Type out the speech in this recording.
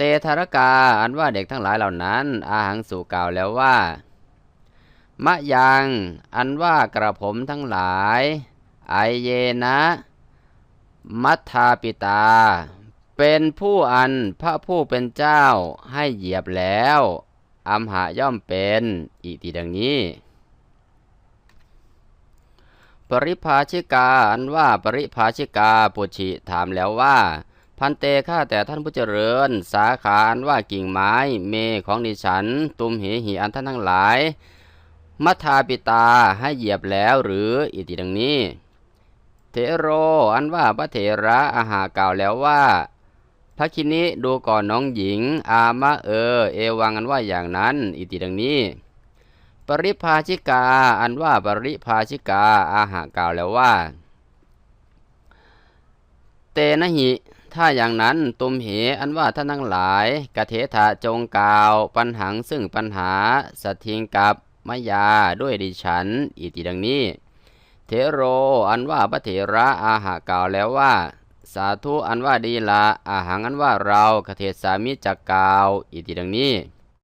เตธารกา อันว่าเด็กทั้งหลายเหล่านั้น อาหังสู่กล่าวแล้วว่ามะยัง อันว่ากระผมทั้งหลาย ไอเยนะ มัทธาปิตา เป็นผู้อันพระผู้เป็นเจ้าให้เหยียบแล้วอัมหะย่อมเป็นอิติดังนี้ ปริภาชิกา อันว่าปริภาชิกาปุชิถามแล้วว่า พันเตข้าแต่ท่านผู้เจริญ สาขาอันว่ากิ่งไม้ เมของดิฉัน ตุมเหหีอันท่านทั้งหลาย มัทาปิตาให้เหยียบแล้วหรืออิติดังนี้ เทโรอันว่าพระเถระอาหากล่าวแล้วว่าพระคินิดูก่อนน้องหญิง อามะเออ เอวังอันว่าอย่างนั้น อิติดังนี้ ปริภาชิกา อันว่าปริภาชิกาอาหากล่าวแล้วว่า ตนะหิ ถ้าอย่างนั้นตุมเหอันว่าท่านทั้งหลายกเทถะจงกล่าว ปัญหังซึ่งปัญหาสทิงกับมยาด้วยดิฉัน อิติดังนี้ เทโรอันว่าพระเถระอาหากล่าวแล้วว่า สาธุอันว่าดีละอาหังอันว่าเราคเทศสามิจักกล่าว อิติดังนี้